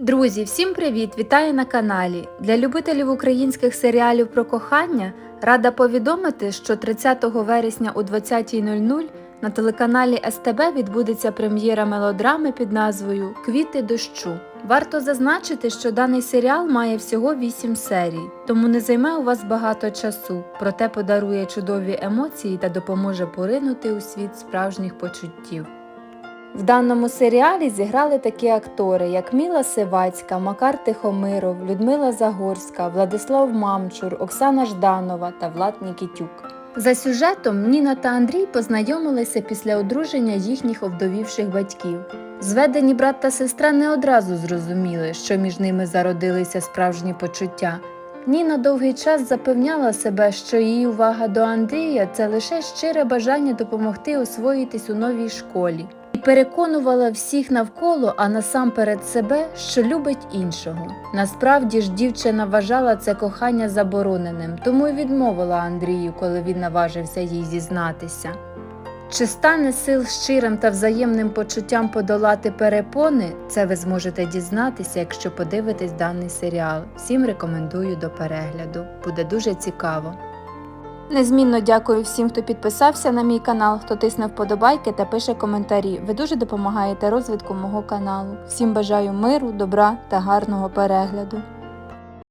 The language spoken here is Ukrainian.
Друзі, всім привіт! Вітаю на каналі. Для любителів українських серіалів про кохання рада повідомити, що 30 вересня о 20.00 на телеканалі СТБ відбудеться прем'єра мелодрами під назвою Квіти дощу. Варто зазначити, що даний серіал має всього 8 серій, тому не займе у вас багато часу, проте подарує чудові емоції та допоможе поринути у світ справжніх почуттів. В даному серіалі зіграли такі актори, як Міла Сивацька, Макар Тихомиров, Людмила Загорська, Владислав Мамчур, Оксана Жданова та Влад Нікітюк. За сюжетом Ніна та Андрій познайомилися після одруження їхніх овдовівших батьків. Зведені брат та сестра не одразу зрозуміли, що між ними зародилися справжні почуття. Ніна довгий час запевняла себе, що її увага до Андрія це лише щире бажання допомогти освоїтись у новій школі, і переконувала всіх навколо, а насамперед себе, що любить іншого. Насправді ж дівчина вважала це кохання забороненим, тому й відмовила Андрію, коли він наважився їй зізнатися. Чи стане сил щирим та взаємним почуттям подолати перепони? Це ви зможете дізнатися, якщо подивитесь даний серіал. Всім рекомендую до перегляду. Буде дуже цікаво. Незмінно дякую всім, хто підписався на мій канал, хто тисне вподобайки та пише коментарі. Ви дуже допомагаєте розвитку мого каналу. Всім бажаю миру, добра та гарного перегляду.